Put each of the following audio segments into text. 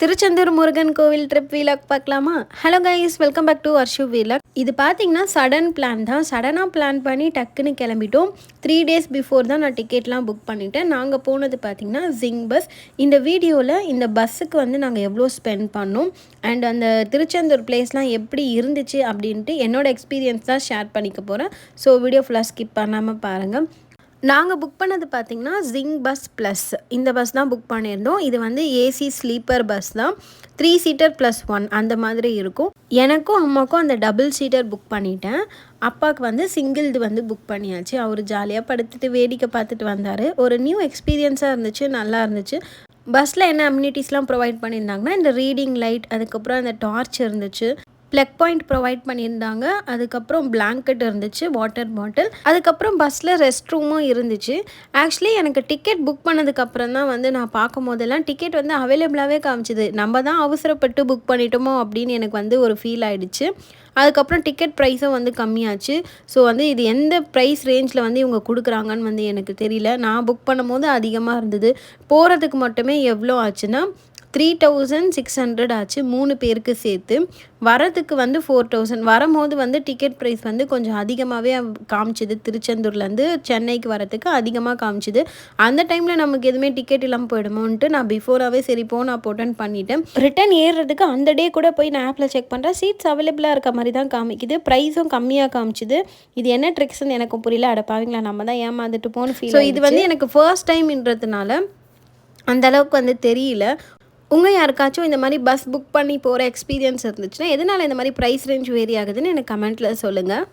திருச்செந்தூர் முருகன் கோவில் trip vlog பார்க்கலாமா? Hello guys welcome back to Arshu vlog இது பார்த்தீங்கன்னா சடன் பிளான் தான். சடனாக பிளான் பண்ணி டக்குன்னு கிளம்பிட்டோம். த்ரீ டேஸ் பிஃபோர் தான் நான் டிக்கெட்லாம் புக் பண்ணிட்டேன். நாங்கள் போனது பார்த்தீங்கன்னா ஜிங் பஸ் இந்த வீடியோவில் இந்த பஸ்ஸுக்கு வந்து நாங்கள் எவ்வளோ ஸ்பெண்ட் பண்ணோம். அண்ட் அந்த திருச்செந்தூர் பிளேஸ்லாம் எப்படி இருந்துச்சு அப்படின்ட்டு என்னோட எக்ஸ்பீரியன்ஸ் தான் ஷேர் பண்ணிக்க போகிறேன் ஸோ வீடியோ ஃபுல்லாக ஸ்கிப் பண்ணாமல் பாருங்கள் நாங்கள் புக் பண்ணது பார்த்திங்கன்னா ஜிங் பஸ் ப்ளஸ் இந்த பஸ் தான் புக் பண்ணியிருந்தோம். இது வந்து ஏசி ஸ்லீப்பர் பஸ் தான். த்ரீ சீட்டர் ப்ளஸ் ஒன் அந்த மாதிரி இருக்கும். எனக்கும் அம்மாவுக்கும் அந்த டபுள் சீட்டர் புக் பண்ணிட்டேன். அப்பாவுக்கு வந்து சிங்கிள் இது வந்து புக் பண்ணியாச்சு. அவர் ஜாலியாக படுத்துட்டு வேடிக்கை பார்த்துட்டு வந்தார். ஒரு நியூ எக்ஸ்பீரியன்ஸாக இருந்துச்சு நல்லா இருந்துச்சு. பஸ்ஸில் என்ன அம்யூனிட்டிஸ்லாம் ப்ரொவைட் பண்ணியிருந்தாங்கன்னா இந்த ரீடிங் லைட் அதுக்கப்புறம் அந்த டார்ச் இருந்துச்சு. ப்ளக் பாயிண்ட் ப்ரொவைட் பண்ணியிருந்தாங்க. அதுக்கப்புறம் பிளாங்கெட் இருந்துச்சு வாட்டர் பாட்டில் அதுக்கப்புறம் பஸ்ஸில் ரெஸ்ட் ரூமும் இருந்துச்சு. ஆக்சுவலி எனக்கு டிக்கெட் புக் பண்ணதுக்கப்புறம் தான் வந்து நான் பார்க்கும் போதெல்லாம் டிக்கெட் வந்து அவைலபிளாகவே காமிச்சிது. நம்ம தான் அவசரப்பட்டு புக் பண்ணிட்டோமோ அப்படின்னு எனக்கு வந்து ஒரு ஃபீல் ஆகிடுச்சு அதுக்கப்புறம் டிக்கெட் ப்ரைஸும் வந்து கம்மியாச்சு. ஸோ வந்து இது எந்த ப்ரைஸ் ரேஞ்சில் வந்து இவங்க கொடுக்குறாங்கன்னு வந்து எனக்கு தெரியல. நான் புக் பண்ணும்போது அதிகமாக இருந்தது. போகிறதுக்கு மட்டுமே எவ்வளோ ஆச்சுன்னா த்ரீ தௌசண்ட் சிக்ஸ் ஹண்ட்ரட் ஆச்சு மூணு பேருக்கு சேர்த்து. வரதுக்கு வந்து ஃபோர் தௌசண்ட் வரும்போது வந்து டிக்கெட் ப்ரைஸ் வந்து கொஞ்சம் அதிகமாகவே காமிச்சிது. திருச்செந்தூர்லேருந்து சென்னைக்கு வரத்துக்கு அதிகமாக காமிச்சிது. அந்த டைமில் நமக்கு எதுவுமே டிக்கெட் இல்லாமல் போயிடுமோன்ட்டு நான் பிஃபோராகவே சரி போ நான் போட்டேன்னு பண்ணிவிட்டேன் ரிட்டன் ஏறுறதுக்கு அந்த டே கூட போய் நான் ஆப்பில் செக் பண்ணுறேன் சீட்ஸ் அவைலபிளாக இருக்க மாதிரி தான் காமிக்குது. ப்ரைஸும் கம்மியாக காமிச்சிது. இது என்ன ட்ரிக்ஸ்ன்னு எனக்கு புரியல. அடப்பாவீங்களா நம்ம தான் ஏமாந்துட்டு போகணும் ஃபீல் ஸோ இது வந்து எனக்கு ஃபர்ஸ்ட் டைம்ன்றதுனால அந்த அளவுக்கு வந்து தெரியல. உங்கள் யாருக்காச்சும் இந்த மாதிரி பஸ் புக் பண்ணி போகிற எக்ஸ்பீரியன்ஸ் இருந்துச்சுன்னா எதனால் இந்த மாதிரி ப்ரைஸ் ரேஞ்ச் வேரி ஆகுதுன்னு எனக்கு கமெண்ட்டில் சொல்லுங்கள்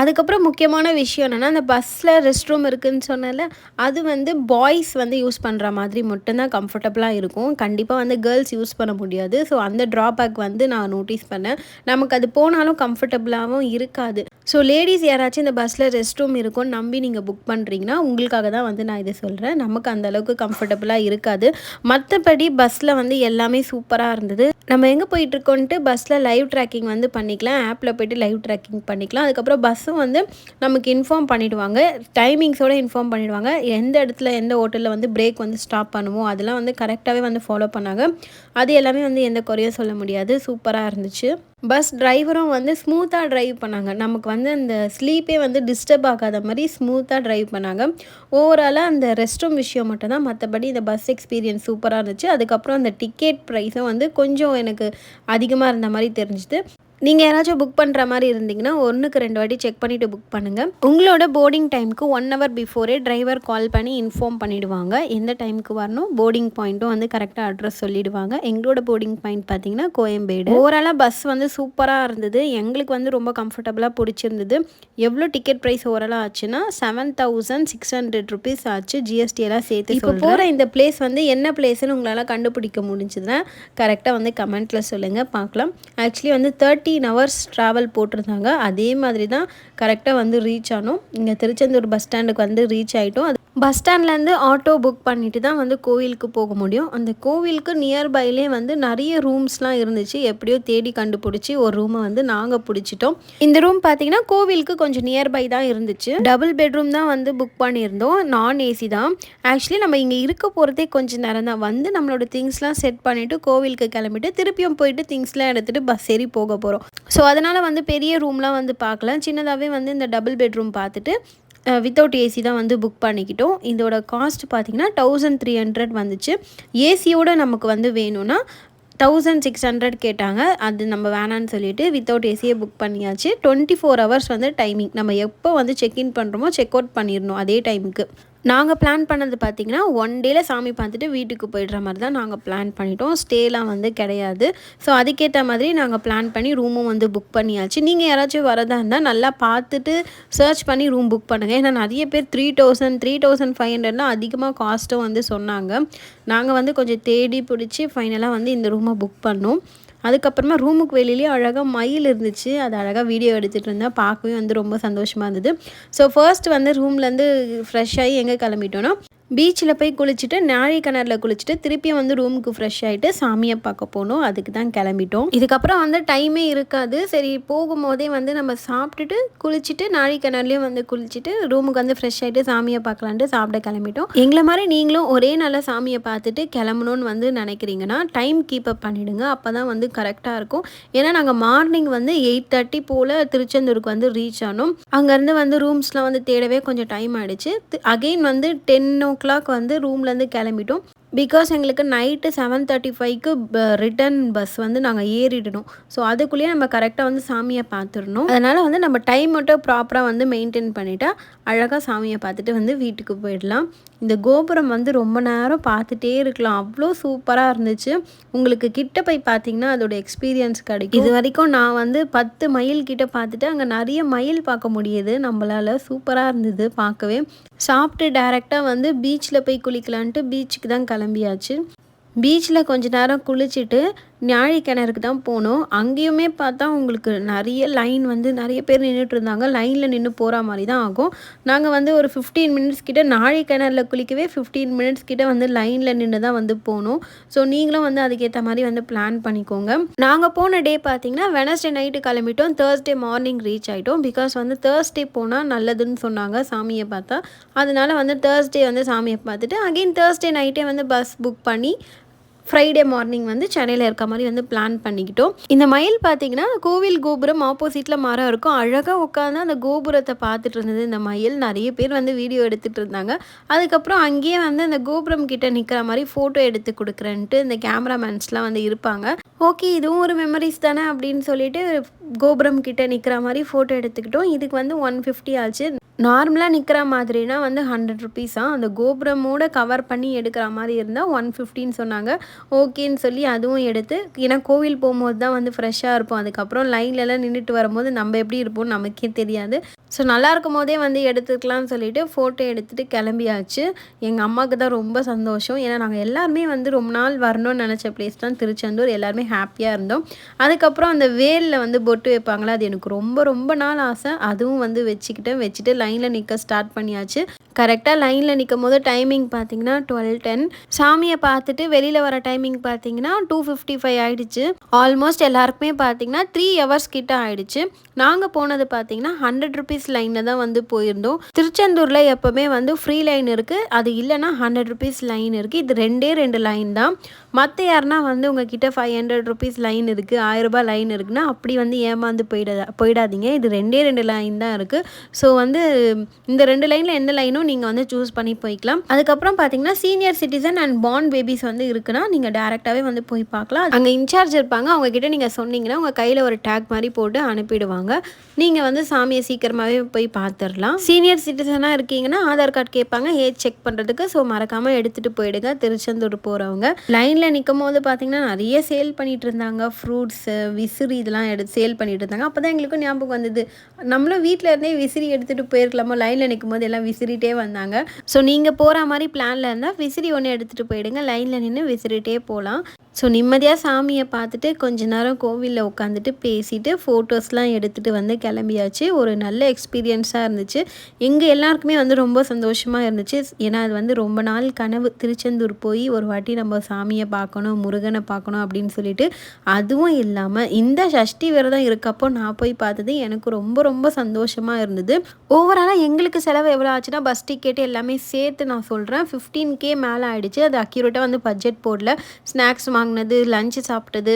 அதுக்கப்புறம் முக்கியமான விஷயம் என்னென்னா அந்த பஸ்ஸில் ரெஸ்ட் ரூம் இருக்குதுன்னு சொன்னால அது வந்து பாய்ஸ் வந்து யூஸ் பண்ணுற மாதிரி மட்டும்தான் கம்ஃபர்டபுளாக இருக்கும். கண்டிப்பாக வந்து கேர்ள்ஸ் யூஸ் பண்ண முடியாது. ஸோ அந்த ட்ராபேக் வந்து நான் நோட்டீஸ் பண்ணேன். நமக்கு அது போனாலும் கம்ஃபர்டபுளாகவும் இருக்காது. ஸோ லேடிஸ் யாராச்சும் இந்த பஸ்ஸில் ரெஸ்ட் ரூம் இருக்கும்னு நம்பி நீங்கள் புக் பண்ணுறீங்கன்னா உங்களுக்காக தான் வந்து நான் இதை சொல்கிறேன் நமக்கு அந்த அளவுக்கு கம்ஃபர்டபுளாக இருக்காது. மற்றபடி பஸ்ஸில் வந்து எல்லாமே சூப்பராக இருந்தது. நம்ம எங்கே போயிட்டுருக்கோன்ட்டு பஸ்ஸில் லைவ் ட்ராக்கிங் வந்து பண்ணிக்கலாம். ஆப்பில் போய்ட்டு லைவ் ட்ராக்கிங் பண்ணிக்கலாம். அதுக்கப்புறம் பஸ் பஸ்ஸும் வந்து நமக்கு இன்ஃபார்ம் பண்ணிவிடுவாங்க டைமிங்ஸோடு இன்ஃபார்ம் பண்ணிவிடுவாங்க எந்த இடத்துல எந்த ஹோட்டலில் வந்து பிரேக் வந்து ஸ்டாப் பண்ணுவோம் அதெல்லாம் வந்து கரெக்டாகவே வந்து ஃபாலோ பண்ணாங்க. அது எல்லாமே வந்து எந்த குறையும் சொல்ல முடியாது. சூப்பராக இருந்துச்சு. பஸ் டிரைவரும் வந்து ஸ்மூத்தாக ட்ரைவ் பண்ணாங்க. நமக்கு வந்து அந்த ஸ்லீப்பே வந்து டிஸ்டர்ப் ஆகாத மாதிரி ஸ்மூத்தாக ட்ரைவ் பண்ணாங்க. ஓவராலாக அந்த ரெஸ்ட் ரூம் விஷயம் மட்டும்தான் மற்றபடி இந்த பஸ் எக்ஸ்பீரியன்ஸ் சூப்பராக இருந்துச்சு. அதுக்கப்புறம் அந்த டிக்கெட் ப்ரைஸும் வந்து கொஞ்சம் எனக்கு அதிகமாக இருந்த மாதிரி தெரிஞ்சுது. நீங்கள் யாராச்சும் புக் பண்ணுற மாதிரி இருந்தீங்கன்னா ஒன்றுக்கு ரெண்டு வாட்டி செக் பண்ணிவிட்டு புக் பண்ணுங்கள் உங்களோட போர்டிங் டைமுக்கு ஒன் ஹவர் பிஃபோரே டிரைவர் கால் பண்ணி இன்ஃபார்ம் பண்ணிவிடுவாங்க எந்த டைமுக்கு வரணும் போர்டிங் பாயிண்ட்டும் வந்து கரெக்டாக அட்ரஸ் சொல்லிவிடுவாங்க எங்களோட போர்டிங் பாயிண்ட் பார்த்தீங்கன்னா கோயம்பேடு. ஓவராலாக பஸ் வந்து சூப்பராக இருந்தது. எங்களுக்கு வந்து ரொம்ப கம்ஃபர்டபுளாக பிடிச்சிருந்தது. எவ்வளோ டிக்கெட் ப்ரைஸ் ஓவராலாக ஆச்சுன்னா seven thousand six hundred rupees ஆச்சு. ஜிஎஸ்டி எல்லாம் சேர்த்து இப்போ போகிற இந்த பிளேஸ் வந்து என்ன பிளேஸ்னு உங்களால் கண்டுபிடிக்க முடிஞ்சதுன்னா கரெக்டாக வந்து கமெண்ட்டில் சொல்லுங்கள் பார்க்கலாம். ஆக்சுவலி வந்து தேர்ட்டி ஃபிஃப்டீன் ஹவர்ஸ் ட்ராவல் போட்டிருந்தாங்க. அதே மாதிரி தான் கரெக்டாக வந்து ரீச் ஆனோம். இங்கே திருச்செந்தூர் பஸ் ஸ்டாண்டுக்கு வந்து ரீச் ஆகிட்டோம் அது பஸ் ஸ்டாண்ட்லேருந்து ஆட்டோ புக் பண்ணிட்டு தான் வந்து கோவிலுக்கு போக முடியும். அந்த கோவிலுக்கு நியர்பைலே வந்து நிறைய ரூம்ஸ்லாம் இருந்துச்சு. எப்படியோ தேடி கண்டுபிடிச்சி ஒரு ரூமை வந்து நாங்கள் பிடிச்சிட்டோம். இந்த ரூம் பார்த்தீங்கன்னா கோவிலுக்கு கொஞ்சம் நியர்பை தான் இருந்துச்சு. டபுள் பெட்ரூம் தான் வந்து புக் பண்ணியிருந்தோம். நான் ஏசி தான். ஆக்சுவலி நம்ம இங்கே இருக்க போகிறதே கொஞ்சம் நேரம் தான். வந்து நம்மளோட திங்ஸ்லாம் செட் பண்ணிவிட்டு கோவிலுக்கு கிளம்பிட்டு திருப்பியும் போயிட்டு திங்ஸ்லாம் எடுத்துகிட்டு பஸ் ஏறி போக போகிறோம் ஸோ அதனால் வந்து பெரிய ரூம்லாம் வந்து பார்க்கல. சின்னதாகவே வந்து இந்த டபுள் பெட்ரூம் பார்த்துட்டு வித்தவுட் ஏசி தான் வந்து புக் பண்ணிக்கிட்டோம். இதோட காஸ்ட் பார்த்திங்கன்னா தௌசண்ட் த்ரீ ஹண்ட்ரட் வந்துச்சு. ஏசியோடு நமக்கு வந்து வேணும்னா தௌசண்ட் சிக்ஸ் ஹண்ட்ரட் கேட்டாங்க. அது நம்ம வேணான்னு சொல்லிட்டு வித்தவுட் ஏசியே புக் பண்ணியாச்சு. டுவெண்ட்டி ஃபோர் ஹவர்ஸ் வந்து டைமிங் நம்ம எப்போ வந்து செக்இன் பண்ணுறோமோ செக் அவுட் பண்ணிடணும் அதே டைமுக்கு நாங்கள் பிளான் பண்ணது பார்த்திங்கன்னா ஒன் டேயில் சாமி பார்த்துட்டு வீட்டுக்கு போயிடுற மாதிரி தான் நாங்கள் பிளான் பண்ணிட்டோம். ஸ்டேலாம் வந்து கிடையாது. ஸோ அதுக்கேற்ற மாதிரி நாங்கள் பிளான் பண்ணி ரூமும் வந்து புக் பண்ணியாச்சு. நீங்கள் யாராச்சும் வரதா இருந்தால் நல்லா பார்த்துட்டு சர்ச் பண்ணி ரூம் புக் பண்ணுங்கள் ஏன்னா நிறைய பேர் three thousand three thousand five ஹண்ட்ரட்லாம் அதிகமாக காஸ்ட்டும் வந்து சொன்னாங்க. நாங்கள் வந்து கொஞ்சம் தேடி பிடிச்சி ஃபைனலாக வந்து இந்த ரூமை புக் பண்ணோம். அதுக்கப்புறமா ரூமுக்கு வெளியிலேயே அழகாக மயில் இருந்துச்சு. அது அழகாக வீடியோ எடுத்துகிட்டு இருந்தேன். பார்க்கவே வந்து ரொம்ப சந்தோஷமாக இருந்தது. ஸோ ஃபர்ஸ்ட் வந்து ரூம்லேருந்து ஃப்ரெஷ் ஆகி எங்கே கிளம்பிட்டோன்னா பீச்சில் போய் குளிச்சுட்டு நாழி கிணறுல குளிச்சுட்டு திருப்பியும் வந்து ரூமுக்கு ஃப்ரெஷ் ஆகிட்டு சாமியை பார்க்க போனோம். அதுக்கு தான் கிளம்பிட்டோம். இதுக்கப்புறம் வந்து டைமே இருக்காது. சரி போகும்போதே வந்து நம்ம சாப்பிட்டுட்டு குளிச்சுட்டு நாழி கிணறுலையும் வந்து குளிச்சுட்டு ரூமுக்கு வந்து ஃப்ரெஷ் ஆகிட்டு சாமியை பார்க்கலான்ட்டு சாப்பிட கிளம்பிட்டோம். எங்களை மாதிரி நீங்களும் ஒரே நல்ல சாமியை பார்த்துட்டு கிளம்பணும்னு வந்து நினைக்கிறீங்கன்னா டைம் கீப் அப் பண்ணிவிடுங்க அப்போ தான் வந்து கரெக்டாக இருக்கும். ஏன்னா நாங்கள் மார்னிங் வந்து எயிட் தேர்ட்டி போல் திருச்செந்தூருக்கு வந்து ரீச் ஆனோம். அங்கேருந்து வந்து ரூம்ஸ்லாம் வந்து தேடவே கொஞ்சம் டைம் ஆகிடுச்சு அகெயின் வந்து டென் ஓ கிளாக் வந்து ரூம்லேருந்து கிளம்பிட்டோம். பிகாஸ் எங்களுக்கு நைட்டு செவன் தேர்ட்டி ஃபைவ்க்கு ரிட்டன் பஸ் வந்து நாங்கள் ஏறிடணும். ஸோ அதுக்குள்ளேயே நம்ம கரெக்டாக வந்து சாமியை பார்த்துடணும். அதனால் வந்து நம்ம டைம் மட்டும் ப்ராப்பராக வந்து மெயின்டைன் பண்ணிட்டா அழகாக சாமியை பார்த்துட்டு வந்து வீட்டுக்கு போயிடலாம். இந்த கோபுரம் வந்து ரொம்ப நேரம் பார்த்துட்டே இருக்கலாம். அவ்வளோ சூப்பராக இருந்துச்சு. உங்களுக்கு கிட்ட போய் பார்த்தீங்கன்னா அதோட எக்ஸ்பீரியன்ஸ் கிடைக்கும். இது வரைக்கும் நான் வந்து பத்து மைல் கிட்ட பார்த்துட்டு அங்கே நிறைய மயில் பார்க்க முடியுது. நம்மளால் சூப்பராக இருந்தது பார்க்கவே. சாப்பிட்டு டேரெக்டாக வந்து பீச்சில் போய் குளிக்கலான்ட்டு பீச்சுக்கு தான் கிளம்பியாச்சு. பீச்சில் கொஞ்ச நேரம் குளிச்சுட்டு ஞாழிக்கிணறுக்கு தான் போனோம். அங்கேயுமே பார்த்தா உங்களுக்கு நிறைய லைன் வந்து நிறைய பேர் நின்றுட்டு இருந்தாங்க. லைனில் நின்று போகிற மாதிரி தான் ஆகும். நாங்கள் வந்து ஒரு ஃபிஃப்டீன் மினிட்ஸ் கிட்டே நாழி கிணறுல குளிக்கவே ஃபிஃப்டீன் மினிட்ஸ் கிட்டே வந்து லைனில் நின்று தான் வந்து போனோம். ஸோ நீங்களும் வந்து அதுக்கேற்ற மாதிரி வந்து பிளான் பண்ணிக்கோங்க. நாங்கள் போன டே பார்த்தீங்கன்னா வெனஸ்டே நைட்டு கிளம்பிட்டோம். தேர்ஸ்டே மார்னிங் ரீச் ஆகிட்டோம் பிகாஸ் வந்து தேர்ஸ்டே போனால் நல்லதுன்னு சொன்னாங்க சாமியை பார்த்தா. அதனால் வந்து தேர்ஸ்டே வந்து சாமியை பார்த்துட்டு அகெயின் தேர்ஸ்டே நைட்டே வந்து பஸ் புக் பண்ணி ஃப்ரைடே மார்னிங் வந்து சென்னையில் இருக்க மாதிரி வந்து பிளான் பண்ணிக்கிட்டோம். இந்த மயில் பார்த்தீங்கன்னா கோவில் கோபுரம் ஆப்போசிட்டில் மரம் இருக்கும். அழகாக உட்காந்து அந்த கோபுரத்தை பார்த்துட்டு இருந்தது. இந்த மயில் நிறைய பேர் வந்து வீடியோ எடுத்துகிட்டு இருந்தாங்க. அதுக்கப்புறம் அங்கேயே வந்து அந்த கோபுரம் கிட்டே நிற்கிற மாதிரி ஃபோட்டோ எடுத்து கொடுக்குறேன்ட்டு இந்த கேமராமேன்ஸ்லாம் வந்து இருப்பாங்க. ஓகே இதுவும் ஒரு மெமரிஸ் தானே அப்படின்னு சொல்லிட்டு கோபுரம் கிட்டே நிற்கிற மாதிரி ஃபோட்டோ எடுத்துக்கிட்டோம். இதுக்கு வந்து ஒன் ஃபிஃப்டி ஆச்சு. நார்மலாக நிற்கிற மாதிரினா வந்து ஹண்ட்ரட் ருபீஸாக அந்த கோபுரமோட கவர் பண்ணி எடுக்கிற மாதிரி இருந்தால் ஒன் ஃபிஃப்டின்னு சொன்னாங்க. ஓகேன்னு சொல்லி அதுவும் எடுத்து ஏன்னா கோவில் போகும்போது தான் வந்து ஃப்ரெஷ்ஷாக இருப்போம். அதுக்கப்புறம் லைன்லலாம் நின்றுட்டு வரும்போது நம்ம எப்படி இருப்போம் நமக்கே தெரியாது. ஸோ நல்லா இருக்கும் போதே வந்து எடுத்துக்கலாம்னு சொல்லிட்டு ஃபோட்டோ எடுத்துகிட்டு கிளம்பியாச்சு. எங்கள் அம்மாவுக்கு தான் ரொம்ப சந்தோஷம். ஏன்னா நாங்கள் எல்லாருமே வந்து ரொம்ப நாள் வரணும்னு நினச்ச பிளேஸ் தான் திருச்செந்தூர். எல்லாருமே ஹாப்பியாக இருந்தோம். அதுக்கப்புறம் அந்த வேலில் வந்து பொட்டு வைப்பாங்களா அது எனக்கு ரொம்ப ரொம்ப நாள் ஆசை. அதுவும் வந்து வச்சுக்கிட்டேன். வச்சுட்டு லைனில் நிற்க ஸ்டார்ட் பண்ணியாச்சு. கரெக்டாக லைனில் நிற்கும் போது டைமிங் பார்த்தீங்கன்னா டுவெல் டென் சாமியை பார்த்துட்டு வெளியில் வர டைமிங் பார்த்தீங்கன்னா டூ ஃபிஃப்டி ஃபைவ் ஆகிடுச்சு ஆல்மோஸ்ட் எல்லாருக்குமே பார்த்தீங்கன்னா த்ரீ ஹவர்ஸ் கிட்ட ஆயிடுச்சு. நாங்கள் போனது பார்த்தீங்கன்னா ஹண்ட்ரட் ருபீஸ் லைனில் தான் வந்து போயிருந்தோம். திருச்செந்தூரில் எப்போவுமே வந்து ஃப்ரீ லைன் இருக்குது அது இல்லைன்னா ஹண்ட்ரட் ருபீஸ் லைன் இருக்குது இது ரெண்டே ரெண்டு லைன் தான். மற்ற யாருனா வந்து உங்ககிட்ட ஃபைவ் ஹண்ட்ரட் ருபீஸ் லைன் இருக்குது ஆயிரரூபா லைன் இருக்குன்னா அப்படி வந்து ஏமாந்து போயிட போயிடாதீங்க. இது ரெண்டே ரெண்டு லைன் தான் இருக்குது ஸோ வந்து இந்த ரெண்டு லைனில் எந்த லைனும் நீங்கள் வந்து சூஸ் பண்ணி போய்க்கலாம். அதுக்கப்புறம் பார்த்தீங்கன்னா senior citizen and born babies வந்து இருக்குன்னா நீங்கள் டேரெக்டாகவே வந்து போய் பார்க்கலாம். அங்கே இன்சார்ஜ் இருப்பாங்க. அவங்கக்கிட்ட நீங்கள் சொன்னீங்கன்னா உங்கள் கையில் ஒரு டேக் மாதிரி போட்டு அனுப்பிடுவாங்க. நீங்கள் வந்து சாமியை சீக்கிரமாகவே போய் பார்த்துடலாம் சீனியர் சிட்டிசனாக இருக்கீங்கன்னா ஆதார் கார்டு கேட்பாங்க. ஏஜ் செக் பண்ணுறதுக்கு ஸோ மறக்காமல் எடுத்துகிட்டு போயிடுங்க. திருச்செந்தூர் போகிறவங்க லைன் லைனில் நிற்கும் போது பார்த்தீங்கன்னா நிறைய சேல் பண்ணிகிட்டு இருந்தாங்க ஃப்ரூட்ஸு விசிறி இதெல்லாம் எடுத்து சேல் பண்ணிட்டு இருந்தாங்க அப்போ தான் எங்களுக்கும் ஞாபகம் வந்தது. நம்மளும் வீட்டில் இருந்தே விசிறி எடுத்துகிட்டு போயிருக்கலாமோ? லைனில் நிற்கும் போது எல்லாம் விசிறிட்டே வந்தாங்க. ஸோ நீங்கள் போகிற மாதிரி பிளானில் இருந்தால் விசிறி ஒன்று எடுத்துகிட்டு போயிடுங்க. லைனில் நின்று விசிறிட்டே போகலாம் ஸோ நிம்மதியாக சாமியை பார்த்துட்டு கொஞ்ச நேரம் கோவிலில் உட்காந்துட்டு பேசிட்டு ஃபோட்டோஸ்லாம் எடுத்துகிட்டு வந்து கிளம்பியாச்சு. ஒரு நல்ல எக்ஸ்பீரியன்ஸாக இருந்துச்சு. எங்கள் எல்லாருக்குமே வந்து ரொம்ப சந்தோஷமாக இருந்துச்சு. ஏன்னா அது வந்து ரொம்ப நாள் கனவு. திருச்செந்தூர் போய் ஒரு வாட்டி நம்ம சாமியை பார்க்கணும் முருகனை பார்க்கணும் அப்படின்னு சொல்லிட்டு அதுவும் இல்லாமல் இந்த சஷ்டி விரதம் இருக்கப்போ நான் போய் பார்த்தது எனக்கு ரொம்ப ரொம்ப சந்தோஷமாக இருந்தது. ஓவராலாக எங்களுக்கு செலவு எவ்வளோ ஆச்சுன்னா பஸ் டிக்கெட் எல்லாமே சேர்த்து நான் சொல்கிறேன் ஃபிஃப்டீன் கே மேலே ஆகிடுச்சு அது அக்யூரேட்டாக வந்து பட்ஜெட் போடல. ஸ்நாக்ஸ் வாங்க வாங்கினது லஞ்சு சாப்பிட்டது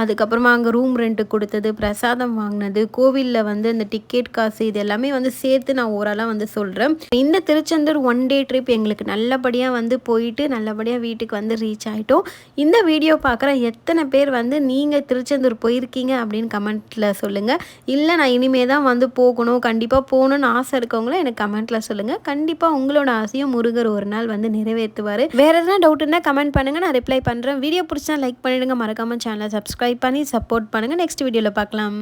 அதுக்கப்புறமா அங்கே ரூம் ரெண்ட்டு கொடுத்தது பிரசாதம் வாங்கினது கோவிலில் வந்து அந்த டிக்கெட் காசு இது எல்லாமே வந்து சேர்த்து நான் ஓரளவு வந்து சொல்கிறேன் இந்த திருச்செந்தூர் ஒன் டே ட்ரிப் எங்களுக்கு நல்லபடியாக வந்து போயிட்டு நல்லபடியாக வீட்டுக்கு வந்து ரீச் ஆகிட்டோம் இந்த வீடியோ பார்க்குற எத்தனை பேர் வந்து நீங்கள் திருச்செந்தூர் போயிருக்கீங்க அப்படின்னு கமெண்ட்டில் சொல்லுங்கள் இல்லை நான் இனிமே தான் வந்து போகணும். கண்டிப்பாக போகணும்னு ஆசை இருக்கவங்களும் எனக்கு கமெண்ட்டில் சொல்லுங்கள் கண்டிப்பாக உங்களோட ஆசையும் முருகர் ஒரு நாள் வந்து நிறைவேற்றுவார். வேறு எதனா டவுட் இருந்தால் கமெண்ட் பண்ணுங்கள் நான் ரிப்ளை பண்ணுறேன் வீடியோ பிடிச்ச லைக் பண்ணிவிடுங்க மறக்காமல் சேனலை சப்ஸ்கிரைப் பண்ணி சப்போர்ட் பண்ணுங்கள் நெக்ஸ்ட் வீடியோவில் பார்க்கலாம்.